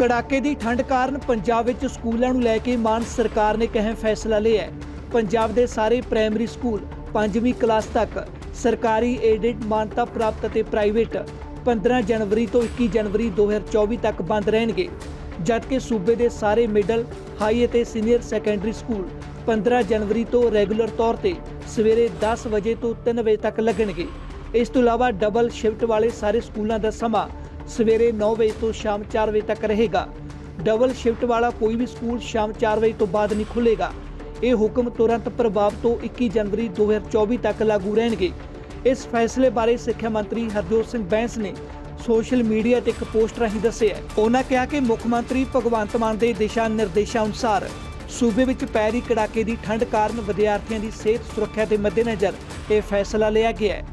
ਕੜਾਕੇ ਦੀ ਠੰਡ ਕਾਰਨ ਪੰਜਾਬ ਵਿੱਚ ਸਕੂਲਾਂ ਨੂੰ ਲੈ ਕੇ ਮਾਨ ਸਰਕਾਰ ਨੇ ਇੱਕ ਫੈਸਲਾ ਲਿਆ ਹੈ। ਪੰਜਾਬ ਦੇ ਸਾਰੇ ਪ੍ਰਾਇਮਰੀ ਸਕੂਲ 5ਵੀਂ ਕਲਾਸ ਤੱਕ ਸਰਕਾਰੀ ਏਡਿਡ ਮਾਨਤਾ ਪ੍ਰਾਪਤ ਅਤੇ ਪ੍ਰਾਈਵੇਟ 15 ਜਨਵਰੀ ਤੋਂ 21 ਜਨਵਰੀ 2024 ਤੱਕ ਬੰਦ ਰਹਿਣਗੇ। ਜਦਕਿ ਸੂਬੇ ਦੇ ਸਾਰੇ ਮਿਡਲ ਹਾਈ ਅਤੇ ਸੀਨੀਅਰ ਸੈਕੰਡਰੀ ਸਕੂਲ 15 ਜਨਵਰੀ ਤੋਂ ਰੈਗੂਲਰ ਤੌਰ ਤੇ ਸਵੇਰੇ 10 ਵਜੇ ਤੋਂ 3 ਵਜੇ ਤੱਕ ਲੱਗਣਗੇ। ਇਸ ਤੋਂ ਇਲਾਵਾ ਡਬਲ ਸ਼ਿਫਟ ਵਾਲੇ ਸਾਰੇ ਸਕੂਲਾਂ ਦਾ ਸਮਾਂ ਸਵੇਰੇ 9 ਵਜੇ ਤੋਂ ਸ਼ਾਮ 4 ਵਜੇ ਤੱਕ ਰਹੇਗਾ। ਡਬਲ ਸ਼ਿਫਟ ਵਾਲਾ ਕੋਈ ਵੀ ਸਕੂਲ ਸ਼ਾਮ 4 ਵਜੇ ਤੋਂ ਬਾਅਦ ਨਹੀਂ ਖੁੱਲੇਗਾ ਇਹ ਹੁਕਮ ਤੁਰੰਤ ਪ੍ਰਭਾਵ ਤੋਂ 21 ਜਨਵਰੀ 2024 ਤੱਕ ਲਾਗੂ ਰਹਿਣਗੇ। ਇਸ ਫੈਸਲੇ ਬਾਰੇ ਸਿੱਖਿਆ ਮੰਤਰੀ ਹਰਜੋਤ ਸਿੰਘ ਬੈਂਸ ਨੇ ਸੋਸ਼ਲ ਮੀਡੀਆ ਤੇ ਇੱਕ ਪੋਸਟ ਰਾਹੀਂ ਦੱਸਿਆ ਉਹਨਾਂ ਕਿਹਾ ਕਿ ਮੁੱਖ ਮੰਤਰੀ ਭਗਵੰਤ ਮਾਨ ਦੇ ਦਿਸ਼ਾ ਨਿਰਦੇਸ਼ਾਂ ਅਨੁਸਾਰ ਸੂਬੇ ਵਿੱਚ ਪੈਰੀ ਕੜਾਕੇ ਦੀ ਠੰਡ ਕਾਰਨ ਵਿਦਿਆਰਥੀਆਂ ਦੀ ਸਿਹਤ ਸੁਰੱਖਿਆ ਦੇ ਮੱਦੇਨਜ਼ਰ ਇਹ ਫੈਸਲਾ ਲਿਆ ਗਿਆ ਹੈ।